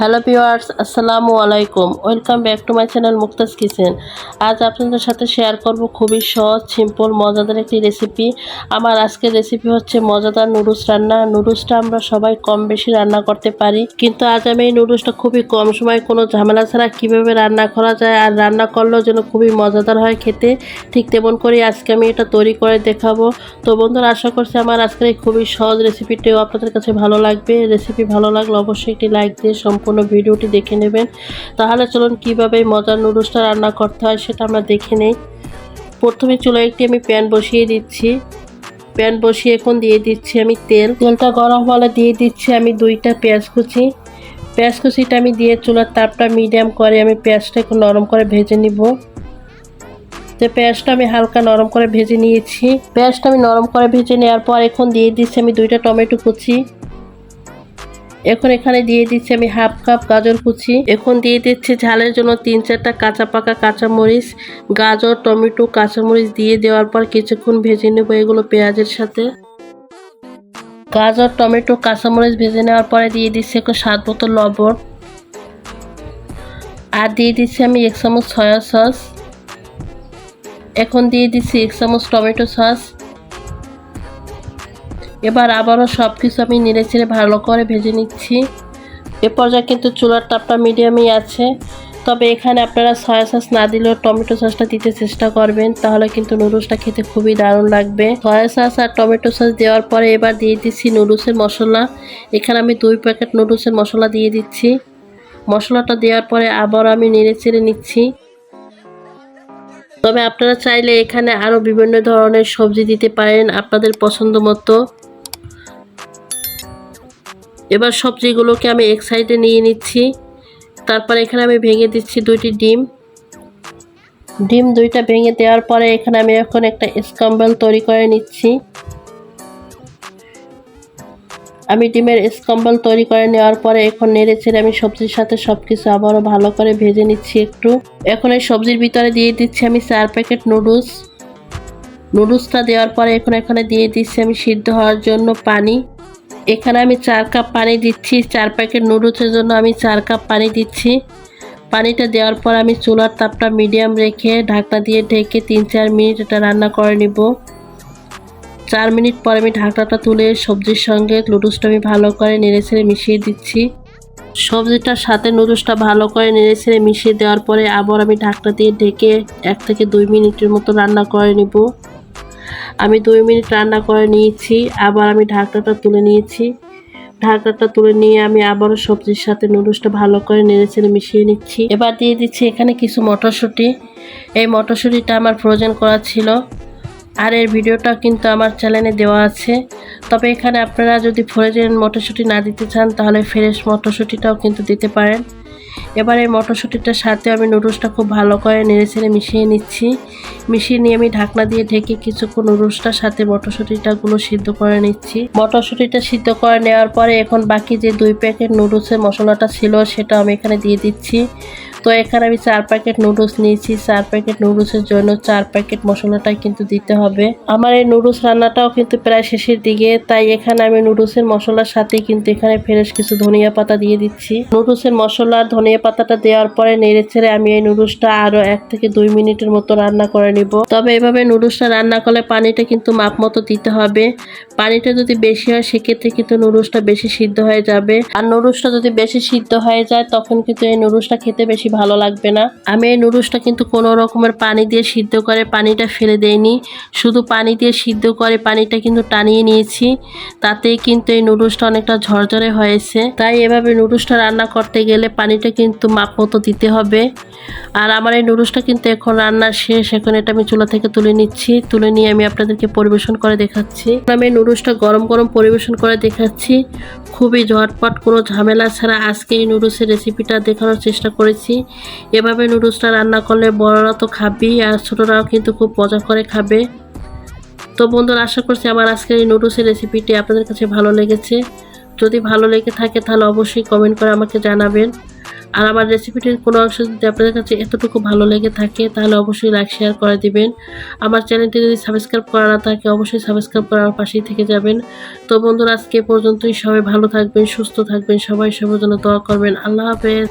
Hello viewers আসসালামু আলাইকুম। Welcome back to my channel Muktaj kitchen. আজ আপনাদের সাথে শেয়ার করব খুবই সহজ, সিম্পল, মজাদার একটি রেসিপি। আমার আজকের রেসিপি হচ্ছে মজাদার নুডলস রান্না। নুডলসটা আমরা সবাই কম বেশি রান্না করতে পারি, কিন্তু আজ আমি এই নুডলসটা খুবই কম সময় কোনো ঝামেলা ছাড়া কীভাবে রান্না করা যায় আর রান্না করলেও যেন খুবই মজাদার হয় খেতে, ঠিক তেমন করে আজকে আমি এটা তৈরি করে দেখাবো। তো বন্ধুরা, আশা করছি আমার আজকের এই খুবই সহজ রেসিপিটিও আপনাদের কাছে ভালো লাগবে। রেসিপি ভালো লাগলে অবশ্যই একটি লাইক দিয়ে সম্পূর্ণ ভিডিওটি দেখে নেবেন। তাহলে চলুন কীভাবে মজার নুডলসটা রান্না করতে হয় সেটা আমরা দেখে নেই। প্রথমে চুলায় একটি আমি প্যান বসিয়ে দিচ্ছি। প্যান বসিয়ে এখন দিয়ে দিচ্ছি আমি তেল। তেলটা গরম হলে দিয়ে দিচ্ছি আমি দুইটা পেঁয়াজ কুচি। পেঁয়াজ কুচিটা আমি দিয়ে চুলার তাপটা মিডিয়াম করে আমি পেঁয়াজটা একটু নরম করে ভেজে নিব। তো পেঁয়াজটা আমি হালকা নরম করে ভেজে নিয়েছি। পেঁয়াজটা আমি নরম করে ভেজে নেওয়ার পর এখন দিয়ে দিচ্ছি আমি দুইটা টমেটো কুচি। এখন এখানে দিয়ে দিচ্ছি আমি হাফ কাপ গাজর কুচি। এখন দিয়ে দিচ্ছি ঝালের জন্য তিন চারটা কাঁচা পাকা কাঁচামরিচ, গাজর, টমেটো, কাঁচামরিচ দিয়ে দেওয়ার পর কিছুক্ষণ ভেজে নেব এগুলো পেঁয়াজের সাথে। গাজর, টমেটো, কাঁচামরিচ ভেজে নেওয়ার পরে দিয়ে দিচ্ছি একটু স্বাদ মতো লবণ। আর দিয়ে দিচ্ছি আমি এক চামচ সয়া সস। এখন দিয়ে দিচ্ছি এক চামচ টমেটো সস। এবার আবারও সব কিছু আমি নেড়ে ছেড়ে ভালো করে ভেজে নিচ্ছি। এ পর্যায়ে কিন্তু চুলার তাপটা মিডিয়ামই আছে। তবে এখানে আপনারা সয়া সস না দিলেও টমেটো সসটা দিতে চেষ্টা করবেন, তাহলে কিন্তু নুডলসটা খেতে খুবই দারুণ লাগবে। সয়া সস আর টমেটো সস দেওয়ার পরে এবার দিয়ে দিচ্ছি নুডলসের মশলা। এখানে আমি দুই প্যাকেট নুডলসের মশলা দিয়ে দিচ্ছি। মশলাটা দেওয়ার পরে আবার আমি নেড়ে চেড়ে নিচ্ছি। তবে আপনারা চাইলে এখানে আরও বিভিন্ন ধরনের সবজি দিতে পারেন আপনাদের পছন্দ মতো। এবার সবজিগুলোকে আমি এক সাইডে নিয়ে নিচ্ছি, তারপর এখানে আমি ভেঙে দিচ্ছি দুইটি ডিম। ডিম দুইটা ভেঙে দেওয়ার পরে এখানে আমি এখন একটা স্কাম্বল তৈরি করে নিচ্ছি। আমি ডিমের স্কম্বল তৈরি করে নেওয়ার পরে এখন নেড়ে আমি সবজির সাথে সব কিছু আবারও ভালো করে ভেজে নিচ্ছি একটু। এখন এই সবজির ভিতরে দিয়ে দিচ্ছি আমি চার প্যাকেট নুডলস নুডলসটা দেওয়ার পরে এখন এখানে দিয়ে দিচ্ছি আমি সিদ্ধ হওয়ার জন্য পানি। এখানে আমি চার কাপ পানি দিচ্ছি। চার প্যাকেট নুডলসের জন্য আমি চার কাপ পানি দিচ্ছি। পানিটা দেওয়ার পর আমি চুলার তাপটা মিডিয়াম রেখে ঢাকনা দিয়ে ঢেকে তিন চার মিনিট এটা রান্না করে নিব। চার মিনিট পর আমি ঢাকনাটা তুলে সবজির সঙ্গে নুডলসটা আমি ভালো করে নেড়ে ছেড়ে মিশিয়ে দিচ্ছি। সবজিটার সাথে নুডলসটা ভালো করে নেড়ে ছেড়ে মিশিয়ে দেওয়ার পরে আবার আমি ঢাকনা দিয়ে ঢেকে এক থেকে দুই মিনিটের মতো রান্না করে নিব। আমি দুই মিনিট রান্না করে নিয়েছি, আবার আমি ঢাকনাটা তুলে নিয়েছি। ঢাকনাটা তুলে নিয়ে আমি আবারও সবজির সাথে নুডলসটা ভালো করে নেড়ে ছেড়ে মিশিয়ে নিচ্ছি। এবার দিয়ে দিচ্ছি এখানে কিছু মটরশুঁটি। এই মটরশুঁটিটা আমার ফ্রোজেন করা ছিল, আর এর ভিডিওটা কিন্তু আমার চ্যানেলে দেওয়া আছে। তবে এখানে আপনারা যদি ফ্রোজেন মটরশুঁটি না দিতে চান, তাহলে ফ্রেশ মটরশুঁটিটাও কিন্তু দিতে পারেন। এবার এই মটরশুঁটিটার সাথে আমি নুডলসটা খুব ভালো করে নেড়ে ছেড়ে মিশিয়ে নিচ্ছি। মিশিয়ে নিয়ে আমি ঢাকনা দিয়ে ঢেকে কিছুক্ষণ নুডলসটার সাথে মটরশুঁটিটাগুলো সিদ্ধ করে নিচ্ছি। মটরশুঁটিটা সিদ্ধ করে নেওয়ার পরে এখন বাকি যে দুই প্যাকেট নুডলসের মশলাটা ছিল সেটা আমি এখানে দিয়ে দিচ্ছি। তো এখানে আমি চার প্যাকেট নুডলস নিয়েছি। চার প্যাকেট নুডলসের জন্য চার প্যাকেট মশলাটাই কিন্তু দিতে হবে। আমার এই নুডলস রান্নাটাও কিন্তু প্রায় শেষের দিকে, তাই এখানে আমি নুডলসের মশলার সাথে কিন্তু এখানে ফ্রেশ কিছু ধনিয়া পাতা দিয়ে দিচ্ছি। নুডলসের মশলা আর ধনিয়া পাতাটা দেওয়ার পরে নেড়ে ছেড়ে আমি এই নুডলসটা আরও এক থেকে দুই মিনিটের মতো রান্না করে নিব। তবে এভাবে নুডলসটা রান্না করলে পানিটা কিন্তু মাপ মতো দিতে হবে। পানিটা যদি বেশি হয়, সেক্ষেত্রে কিন্তু নুডলসটা বেশি সিদ্ধ হয়ে যাবে। আর নুডলসটা যদি বেশি সিদ্ধ হয়ে যায়, তখন কিন্তু এই নুডলসটা খেতে বেশি ভালো লাগবে না। আমি এই নুডলসটা কিন্তু কোনো রকমের পানি দিয়ে সিদ্ধ করে পানিটা ফেলে দেয়নি শুধু পানি দিয়ে সিদ্ধ করে পানিটা কিন্তু টানিয়ে নিয়েছি। তাতে কিন্তু এই নুডলসটা অনেকটা ঝরঝরে হয়েছে। তাই এভাবে নুডলসটা রান্না করতে গেলে পানিটা কিন্তু মাপ মতো দিতে হবে। আর আমার এই নুডলসটা কিন্তু এখন রান্না শেষ। এখন এটা আমি চুলা থেকে তুলে নিচ্ছি। তুলে নিয়ে আমি আপনাদেরকে পরিবেশন করে দেখাচ্ছি। আমি এই নুডলসটা গরম গরম পরিবেশন করে দেখাচ্ছি। খুবই ঝটপট কোনো ঝামেলা ছাড়া আজকে এই নুডলসের রেসিপিটা দেখানোর চেষ্টা করেছি। এভাবে নুডলসটা রান্না করলে বড়রা তো খাবেই আর ছোটরাও কিন্তু খুব মজা করে খাবে। তো বন্ধুরা, আশা করছি আমার আজকের এই নুডলসের রেসিপিটি আপনাদের কাছে ভালো লেগেছে। যদি ভালো লেগে থাকে তাহলে অবশ্যই কমেন্ট করে আমাকে জানাবেন। আর আমার রেসিপিটির কোনো অংশ যদি আপনাদের কাছে এতটুকু ভালো লেগে থাকে তাহলে অবশ্যই লাইক, শেয়ার করে দিবেন। আমার চ্যানেলটি যদি সাবস্ক্রাইব করা না থাকে অবশ্যই সাবস্ক্রাইব করার পাশেই থেকে যাবেন। তো বন্ধুরা, আজকে পর্যন্তই। সবাই ভালো থাকবেন, সুস্থ থাকবেন, সবাই সবার জন্য দোয়া করবেন। আল্লাহ হাফেজ।